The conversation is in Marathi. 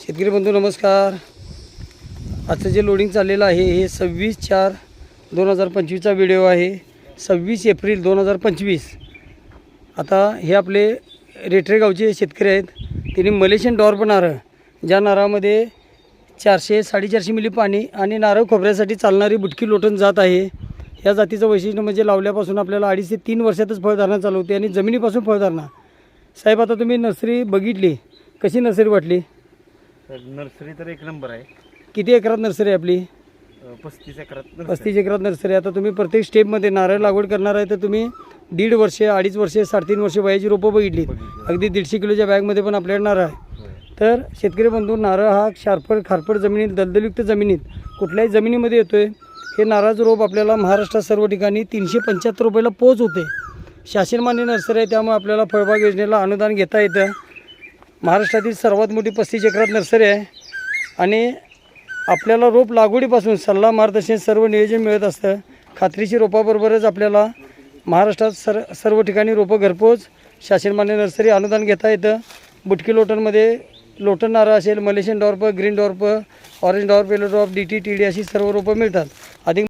शेतकरी बंधू नमस्कार. आजचं जे लोडिंग चाललेलं आहे हे सव्वीस चार दोन हजार पंचवीसचा व्हिडिओ आहे. सव्वीस एप्रिल दोन हजार पंचवीस. आता हे आपले रेटरे गावचे शेतकरी आहेत. त्यांनी मलेशियन डॉर्प नारळ. ज्या नारळामध्ये चारशे साडेचारशे मिली पाणी आणि नारळ खोबऱ्यासाठी चालणारी बुटकी लोटण जात आहे. या जातीचं वैशिष्ट्य म्हणजे लावल्यापासून आपल्याला अडीच ते तीन वर्षातच फळधारणा चालू होते आणि जमिनीपासून फळधारणा. साहेब आता तुम्ही नर्सरी बघितली. कशी नर्सरी वाटली? तर नर्सरी तर एक नंबर आहे किती एकरात नर्सरी आहे आपली पस्तीस एकरात नर्सरी. पस्तीस एकरात नर्सरी आहे. आता तुम्ही प्रत्येक स्टेपमध्ये नारळ लागवड करणार आहे तर तुम्ही दीड वर्षे अडीच वर्षे साडेतीन वर्षे वयाची रोपं बघितली बघितली. अगदी दीडशे किलोच्या बॅगमध्ये पण आपल्याकडे नारळ आहे होय. तर शेतकरी बंधू नारळ हा क्षारपड खारपड जमिनीत दलदलयुक्त जमिनीत कुठल्याही जमिनीमध्ये येतोय हे नारळाचं रोप आपल्याला महाराष्ट्रात सर्व ठिकाणी तीनशे पंच्याहत्तर रुपयाला पोच होते शासनमान्य नर्सरी आहे त्यामुळे आपल्याला फळबाग योजनेला अनुदान घेता येतं महाराष्ट्रातील सर्वात मोठी पस्तीस एकरात नर्सरी आहे आणि आपल्याला रोप लागवडीपासून सल्ला मार्गदर्शन सर्व नियोजन मिळत असतं. खात्रीची रोपाबरोबरच आपल्याला महाराष्ट्रात सर सर्व ठिकाणी रोपं घरपोच शासनमान्य नर्सरी अनुदान घेता येतं. बुटकी लोटनमध्ये लोटन नारळ असेल Malaysian dwarf green dwarf orange dwarf yellow dwarf D T T D अशी सर्व रोपं मिळतात. अधिक